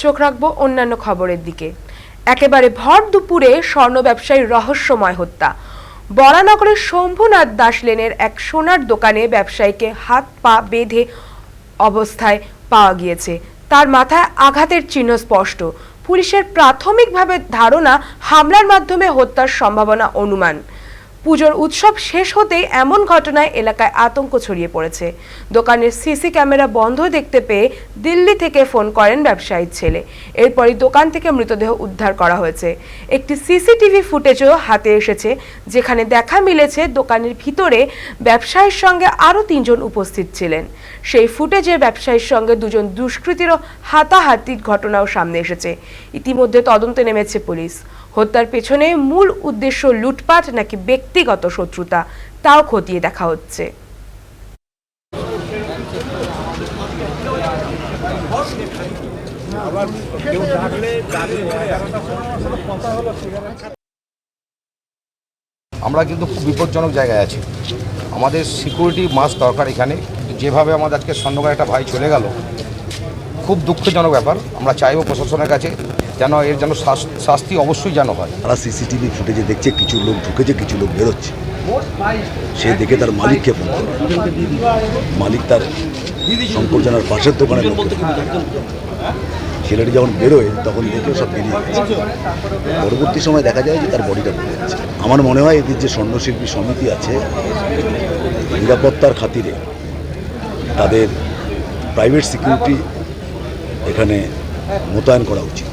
চোখ রাখব অন্যান্য খবরের দিকে। একেবারে ভর দুপুরে স্বর্ণ ব্যবসায়ীর রহস্যময় হত্যা। বরানগরের শম্ভুনাথ দাস লেনের এক সোনার দোকানে ব্যবসায়ীকে হাত পা বেঁধে অবস্থায় পাওয়া গিয়েছে। তার মাথায় আঘাতের চিহ্ন স্পষ্ট। পুলিশের প্রাথমিকভাবে ধারণা, হামলার মাধ্যমে হত্যার সম্ভাবনা অনুমান। পুজোর উৎসব শেষ হতেই এমন ঘটনায় এলাকায় আতঙ্ক ছড়িয়ে পড়েছে। দোকানের সিসি ক্যামেরা বন্ধ দেখতে পেয়ে দিল্লি থেকে ফোন করেন ব্যবসায়ীর ছেলে। এরপরই দোকান থেকে মৃতদেহ উদ্ধার করা হয়েছে। একটি সিসিটিভি ফুটেজও হাতে এসেছে, যেখানে দেখা মিলেছে দোকানের ভিতরে ব্যবসায়ীর সঙ্গে আরও তিনজন উপস্থিত ছিলেন। সেই ফুটেজে ব্যবসায়ীর সঙ্গে দুজন দুষ্কৃতীরও হাতাহাতির ঘটনাও সামনে এসেছে। ইতিমধ্যে তদন্তে নেমেছে পুলিশ। হত্যার পেছনে মূল উদ্দেশ্য লুটপাট নাকি ব্যক্তিগত শত্রুতা, তাও খতিয়ে দেখা হচ্ছে। আমরা কিন্তু খুব বিপজ্জনক জায়গায় আছি। আমাদের সিকিউরিটি মাস দরকার এখানে। যেভাবে আমাদের আজকে স্বর্ণকার একটা ভাই চলে গেল, খুব দুঃখজনক ব্যাপার। আমরা চাইব প্রশাসনের কাছে যেন এর যেন শাস- শাস্তি অবশ্যই যেন হয়। তারা সিসিটিভি ফুটেজে দেখছে, কিছু লোক ঢুকেছে, কিছু লোক বেরোচ্ছে। সে দেখে তার মালিককে ফোন করে। মালিক তার শঙ্কর জানার পাশের লোককে ছেলেটি যখন বেরোয়, তখন দেখে সব বেরিয়ে গেছে। পরবর্তী সময় দেখা যায় যে তার বডিটা পড়ে যাচ্ছে আমার মনে হয় এদের যে স্বর্ণশিল্পী সমিতি আছে, নিরাপত্তার খাতিরে তাদের প্রাইভেট সিকিউরিটি এখানে মোতায়েন করা উচিত।